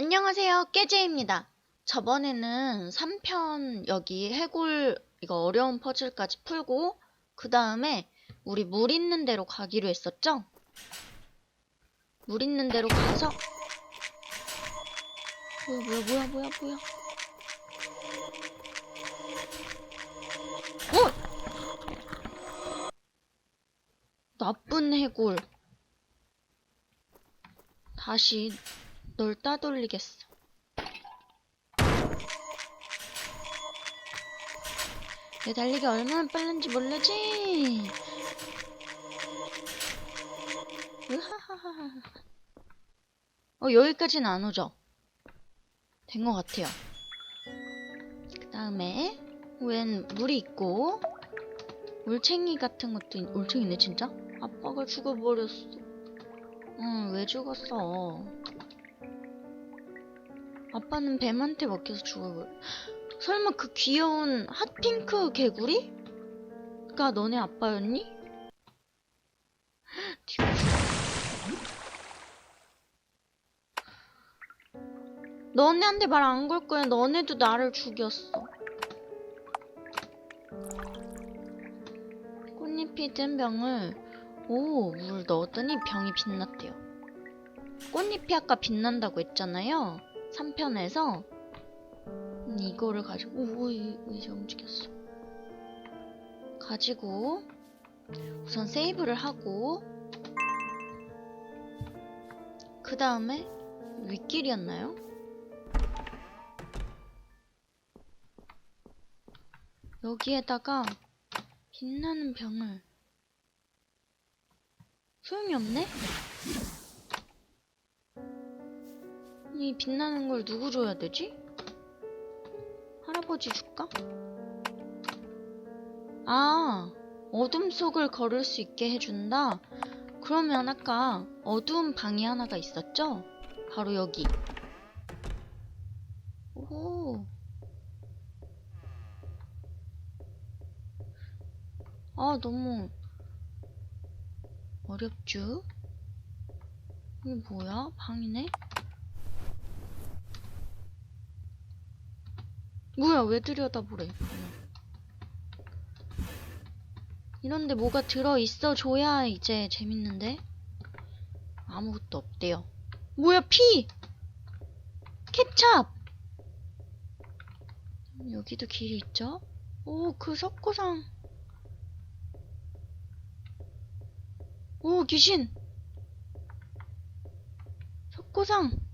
안녕하세요. 깨제입니다. 저번에는 3편 여기 해골 이거 어려운 퍼즐까지 풀고 그 다음에 우리 물 있는 데로 가기로 했었죠? 물 있는 데로 가서 뭐야 뭐야 뭐야 뭐야 뭐야 어! 나쁜 해골 다시 널 따돌리겠어. 내 달리기 얼마나 빠른지 모르지? 으하하하. 어, 여기까지는 안 오죠? 된 것 같아요. 그 다음에, 웬 물이 있고, 올챙이 같은 것도, 있... 올챙이네, 진짜? 아빠가 죽어버렸어. 응, 왜 죽었어? 아빠는 뱀한테 먹혀서 죽어버려. 설마 그 귀여운 핫핑크 개구리가 너네 아빠였니? 너네한테 말 안 걸 거야. 너네도 나를 죽였어. 꽃잎이 든 병을 오, 물 넣었더니 병이 빛났대요. 꽃잎이 아까 빛난다고 했잖아요. 3편에서 이거를 가지고 오, 이- 이제 움직였어. 가지고 우선 세이브를 하고 그 다음에 윗길이었나요? 여기에다가 빛나는 병을 소용이 없네? 이 빛나는 걸 누구 줘야 되지? 할아버지 줄까? 아, 어둠 속을 걸을 수 있게 해준다? 그러면 아까 어두운 방이 하나가 있었죠? 바로 여기. 오. 아, 너무 어렵죠? 이게 뭐야? 방이네? 뭐야, 왜 들여다보래? 이런데 뭐가 들어있어 줘야 이제 재밌는데? 아무것도 없대요. 뭐야, 피! 케찹! 여기도 길이 있죠? 오, 그 석고상. 오, 귀신! 석고상!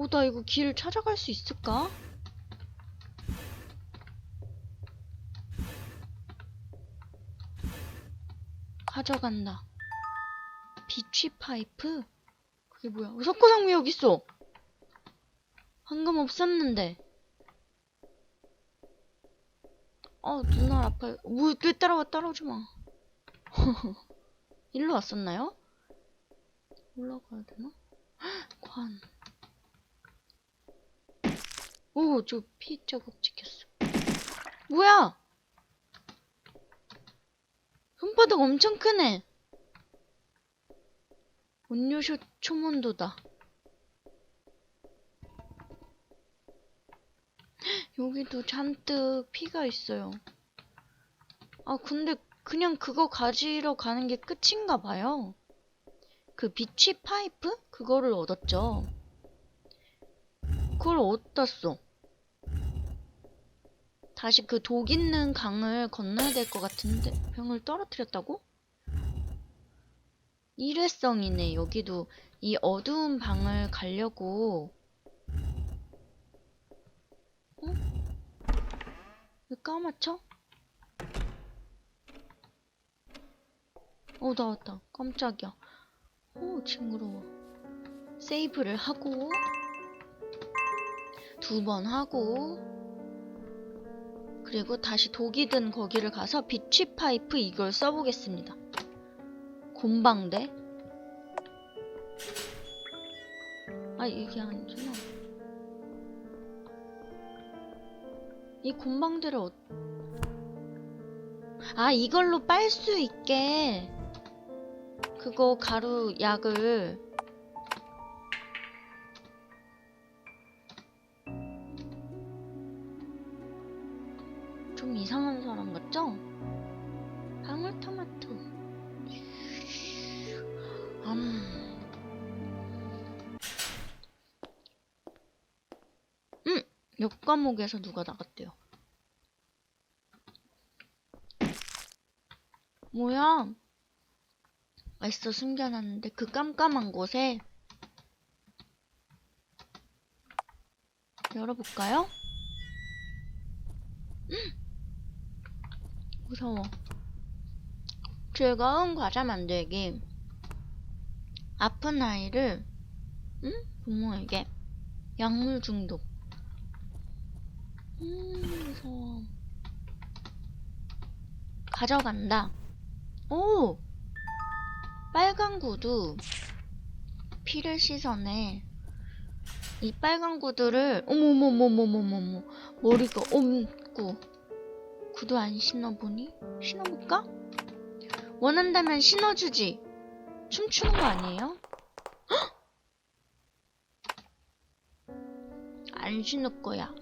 오, 나 이거 길 찾아갈 수 있을까? 가져간다. 비취 파이프? 그게 뭐야? 어, 석고상 왜 여기 있어? 방금 없었는데. 어, 눈알 아파요. 뭐, 왜 따라와, 따라오지 마. 일로 왔었나요? 올라가야 되나? 헉, 관. 오, 저 피 자국 찍혔어. 뭐야? 손바닥 엄청 크네. 온요쇼 초몬도다. 여기도 잔뜩 피가 있어요. 아, 근데 그냥 그거 가지러 가는 게 끝인가 봐요. 그 비취 파이프? 그거를 얻었죠. 그걸 어디다 써? 다시 그 독 있는 강을 건너야 될 것 같은데 병을 떨어뜨렸다고? 일회성이네. 여기도 이 어두운 방을 가려고 어? 왜 까맣죠? 어 나왔다. 깜짝이야. 오 징그러워. 세이브를 하고 두 번 하고 그리고 다시 독이 든 거기를 가서 비취 파이프 이걸 써보겠습니다. 곰방대. 아 이게 아니잖아. 이 곰방대를 어... 아 이걸로 빨 수 있게 그거 가루 약을 이상한 사람 같죠? 방울토마토. 음. 음! 옆 과목에서 누가 나갔대요. 뭐야? 애써 숨겨놨는데 그 깜깜한 곳에 열어볼까요? 음! 무서워. 즐거운 과자 만들기. 아픈 아이를 음? 부모에게 약물 중독. 음, 무서워. 가져간다. 오! 빨간 구두. 피를 씻어내. 이 빨간 구두를, 어머머머머머머머. 머리가 엄고. 구두 안 신어보니? 신어볼까? 원한다면 신어주지. 춤추는 거 아니에요? 헉! 안 신을 거야.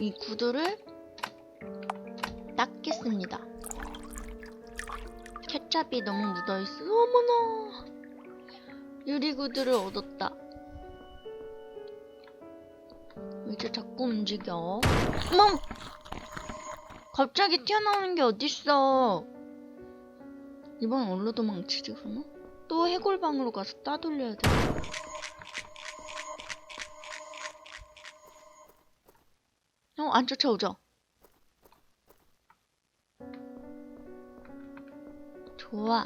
이 구두를 닦겠습니다. 케찹이 너무 묻어있어. 어머나! 유리구두를 얻었다. 이제 자꾸 움직여. 어머! 갑자기 튀어나오는 게 어딨어. 이번 얼로 도망치지, 그러면? 또 해골방으로 가서 따돌려야 돼. 어, 안 쫓아오죠? 좋아.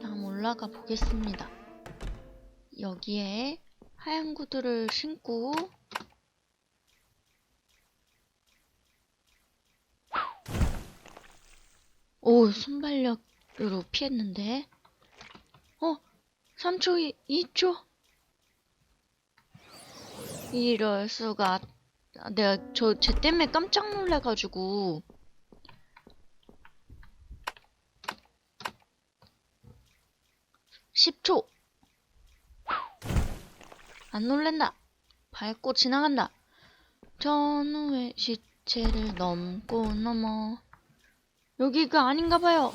다음 올라가 보겠습니다. 여기에 하얀 구두를 신고 오, 순발력으로 피했는데? 어, 3초, 2초? 이럴 수가. 아, 내가 저 쟤 때문에 깜짝 놀래가지고. (10초) 안 놀랜다 밟고 지나간다 전후의 시체를 넘고 넘어 여기가 아닌가 봐요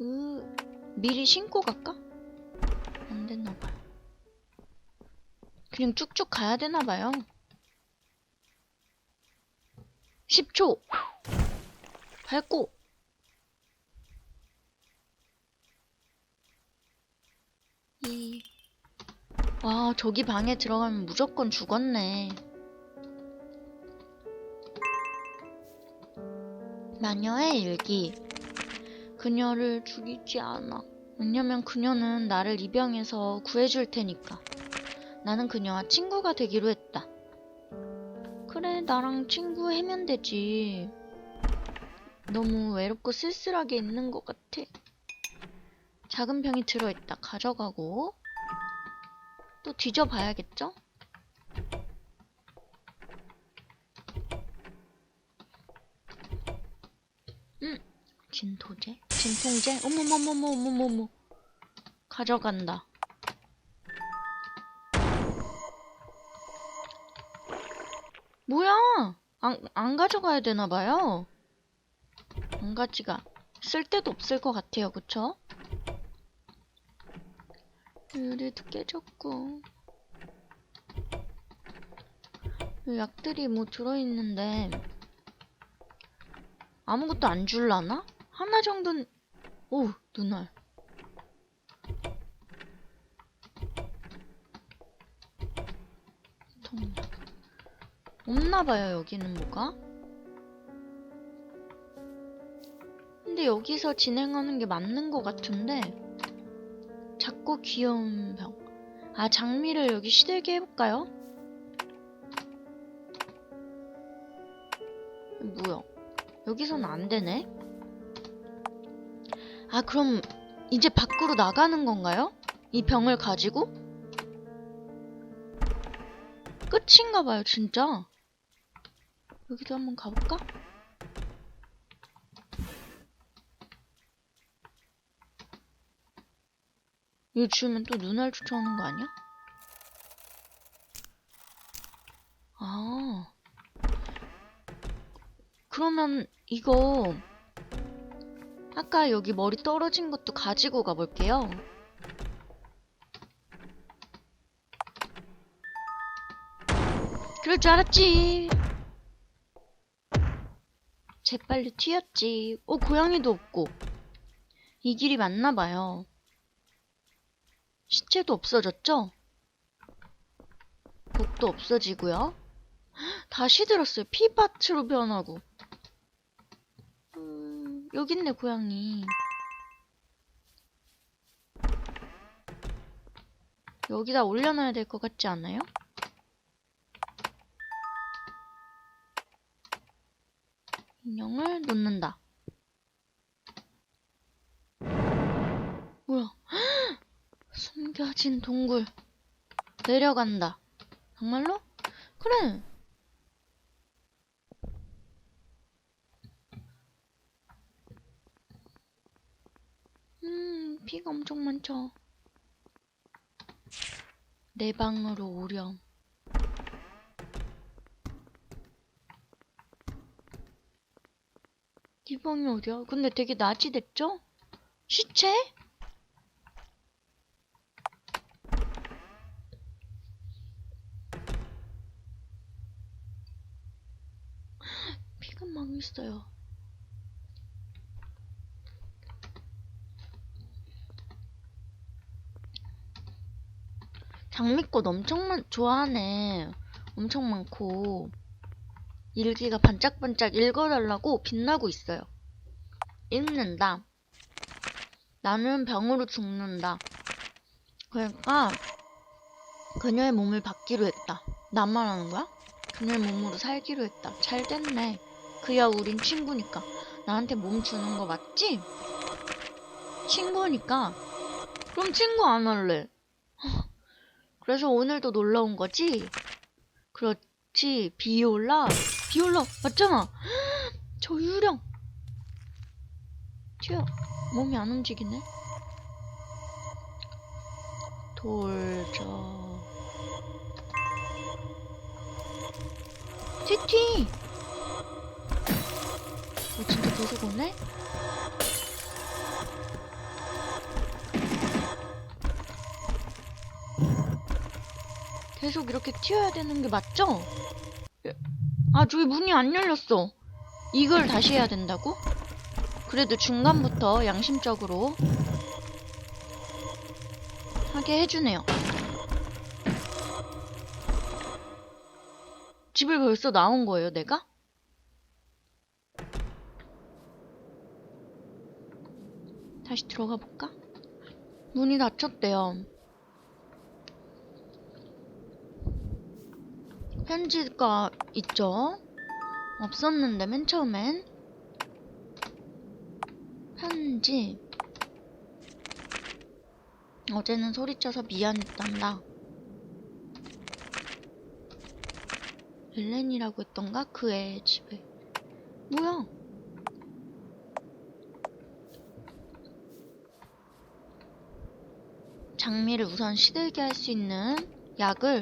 으 미리 신고 갈까? 안 됐나 봐요 그냥 쭉쭉 가야 되나 봐요. 10초. 밟고. 이. 와, 저기 방에 들어가면 무조건 죽었네. 마녀의 일기. 그녀를 죽이지 않아. 왜냐면 그녀는 나를 이 병에서 구해줄 테니까. 나는 그녀와 친구가 되기로 했다. 그래, 나랑 친구 해면 되지. 너무 외롭고 쓸쓸하게 있는 것 같아. 작은 병이 들어있다. 가져가고. 또 뒤져봐야겠죠? 음, 진토제? 진통제? 어머머머머머머머. 가져간다. 뭐야? 안, 안 가져가야 되나봐요. 안 가지가 쓸데도 없을 것 같아요. 그쵸? 유리도 깨졌고. 이 약들이 뭐 들어있는데 아무것도 안 줄라나? 하나 정도는 오 눈알 통약 없나봐요, 여기는 뭐가? 근데 여기서 진행하는 게 맞는 것 같은데 작고 귀여운 병. 아, 장미를 여기 시들게 해볼까요? 뭐야? 여기서는 안 되네? 아, 그럼 이제 밖으로 나가는 건가요? 이 병을 가지고? 끝인가 봐요, 진짜. 여기도 한번 가볼까? 이거 주면 또 눈알 쫓아오는 거 아니야? 아. 그러면 이거 아까 여기 머리 떨어진 것도 가지고 가볼게요. 그럴 줄 알았지. 재빨리 튀었지. 어, 고양이도 없고. 이 길이 맞나봐요. 시체도 없어졌죠? 복도 없어지고요. 다시 들었어요. 피밭으로 변하고. 음, 여기 있네, 고양이. 여기다 올려놔야 될 것 같지 않아요? 인형을 놓는다. 뭐야? 숨겨진 동굴. 내려간다. 정말로? 그래. 음, 피가 엄청 많죠. 내 방으로 오렴. 네 방이 어디야? 근데 되게 낮이 됐죠? 시체? 피가 막 있어요. 장미꽃 엄청 많, 좋아하네. 엄청 많고. 일기가 반짝반짝 읽어달라고 빛나고 있어요. 읽는다. 나는 병으로 죽는다. 그러니까 그녀의 몸을 받기로 했다. 나만 하는 거야? 그녀의 몸으로 살기로 했다. 잘 됐네. 그야 우린 친구니까. 나한테 몸 주는 거 맞지? 친구니까. 그럼 친구 안 할래. 그래서 오늘도 놀러 온 거지? 그렇지. 비올라. 비올라. 맞잖아. 저 유령. 튀어. 몸이 안 움직이네. 돌저. 티티! 어, 진짜 계속 오네? 계속 이렇게 튀어야 되는 게 맞죠? 예. 아, 저기 문이 안 열렸어. 이걸 다시 해야 된다고? 그래도 중간부터 양심적으로 하게 해주네요. 집을 벌써 나온 거예요, 내가? 다시 들어가 볼까? 문이 닫혔대요. 편지가 있죠? 없었는데, 맨 처음엔. 편지. 어제는 소리쳐서 미안했단다. 엘렌이라고 했던가? 그 애 집에. 뭐야? 장미를 우선 시들게 할 수 있는 약을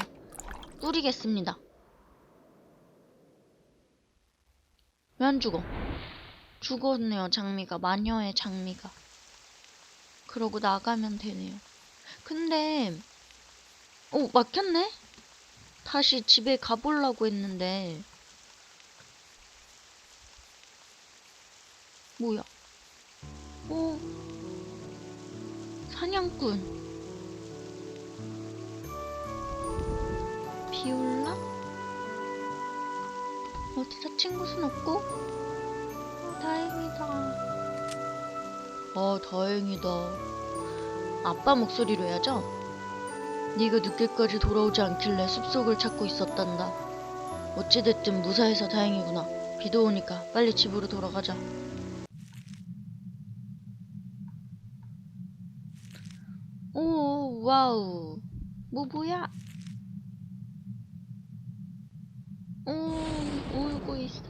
뿌리겠습니다. 왜 안 죽어? 죽었네요, 장미가. 마녀의 장미가. 그러고 나가면 되네요. 근데, 오, 막혔네? 다시 집에 가보려고 했는데, 뭐야? 오, 사냥꾼. 비올라? 어디 다 친구 순 없고? 다행이다. 어, 다행이다. 아빠 목소리로 해야죠? 네가 늦게까지 돌아오지 않길래 숲속을 찾고 있었단다. 어찌됐든 무사해서 다행이구나. 비도 오니까 빨리 집으로 돌아가자. 오, 와우. 뭐, 뭐야? 오, 울고 있어.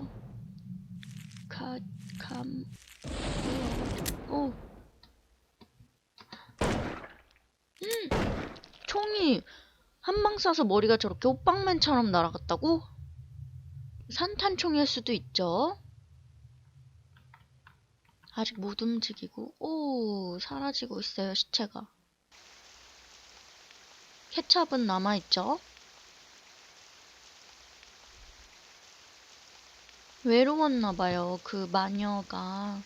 가, 감, 오. 음, 총이 한 방 쏴서 머리가 저렇게 호빵맨처럼 날아갔다고? 산탄총일 수도 있죠. 아직 못 움직이고, 오, 사라지고 있어요, 시체가. 케찹은 남아있죠? 외로웠나봐요. 그 마녀가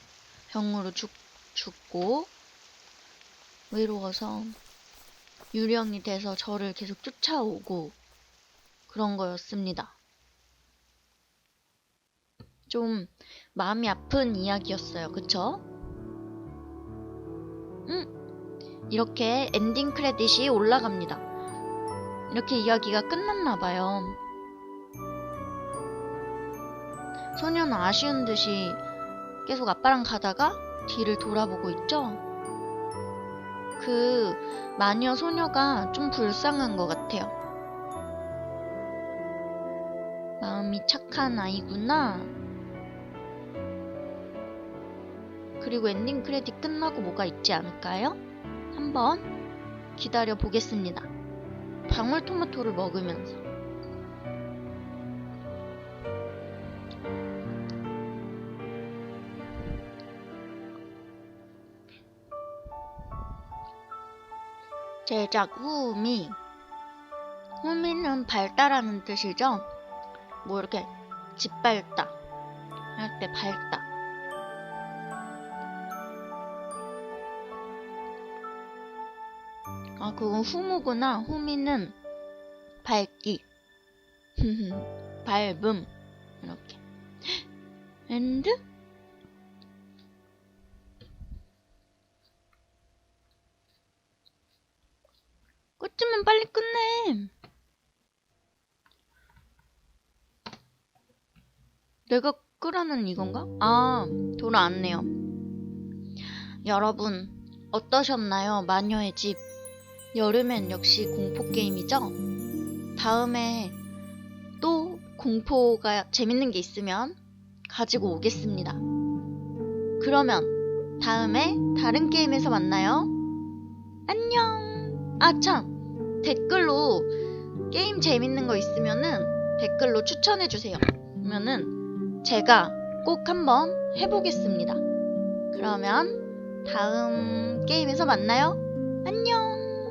병으로 죽, 죽고, 외로워서 유령이 돼서 저를 계속 쫓아오고, 그런 거였습니다. 좀 마음이 아픈 이야기였어요. 그쵸? 음, 이렇게 엔딩 크레딧이 올라갑니다. 이렇게 이야기가 끝났나 봐요. 소녀는 아쉬운 듯이 계속 아빠랑 가다가 뒤를 돌아보고 있죠? 그 마녀 소녀가 좀 불쌍한 것 같아요. 마음이 착한 아이구나. 그리고 엔딩 크레딧 끝나고 뭐가 있지 않을까요? 한번 기다려 보겠습니다. 방울토마토를 먹으면서. 제작 후미. 후미는 밝다라는 뜻이죠? 뭐 이렇게 짓밟다. 할때 밝다. 아, 그건 후무구나. 후미는 밝기. 밝음. 이렇게. 엔드? 내가 끄라는 이건가? 아, 돌아 왔네요. 여러분, 어떠셨나요? 마녀의 집. 여름엔 역시 공포게임이죠? 다음에 또 공포가 재밌는 게 있으면 가지고 오겠습니다. 그러면 다음에 다른 게임에서 만나요. 안녕! 아, 참! 댓글로 게임 재밌는 거 있으면은 댓글로 추천해주세요. 그러면은 제가 꼭 한번 해보겠습니다. 그러면 다음 게임에서 만나요. 안녕!